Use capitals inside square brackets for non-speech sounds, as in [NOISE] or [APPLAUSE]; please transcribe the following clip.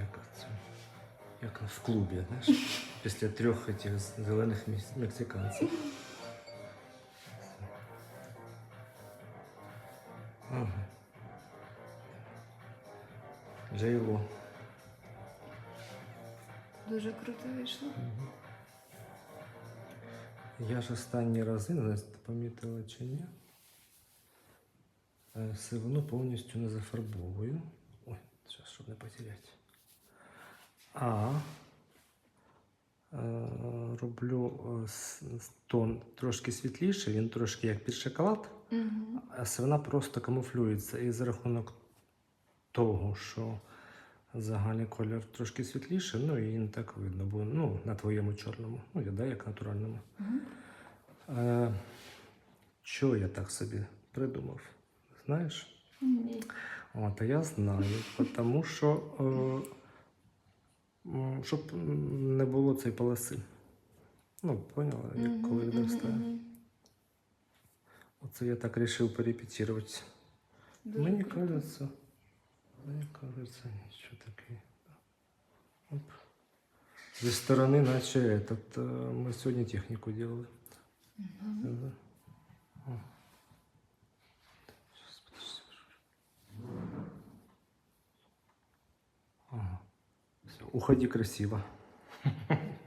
як, це, як в клубі, знаєш, [LAUGHS] після трьох цих зелених мексиканців. Ага. Джейло. Дуже круто вийшло. Я ж останні рази, не знаю, помітила чи ні. е, Сивину повністю не зафарбовую. Ой, зараз, щоб не потеряти. А е, роблю е, тон трошки світліший, він трошки як під шоколад, Угу. а сивина просто камуфлюється. І за рахунок того, що загальний колір трошки світліший, ну і не так видно, бо ну, на твоєму чорному, ну, я да, як натуральному. Е, що я так собі придумав? Знаєш? Ні. От, а я знаю, [LAUGHS] тому що е, щоб не було цієї полоси. Ну, поняла, як коли відростає. Оце я так вирішив перепетірувати. Мені кажется, мені кажется, нічого таке. Оп. Зі сторони, наче этот, ми сьогодні техніку делали. О. уходи красиво. [LAUGHS]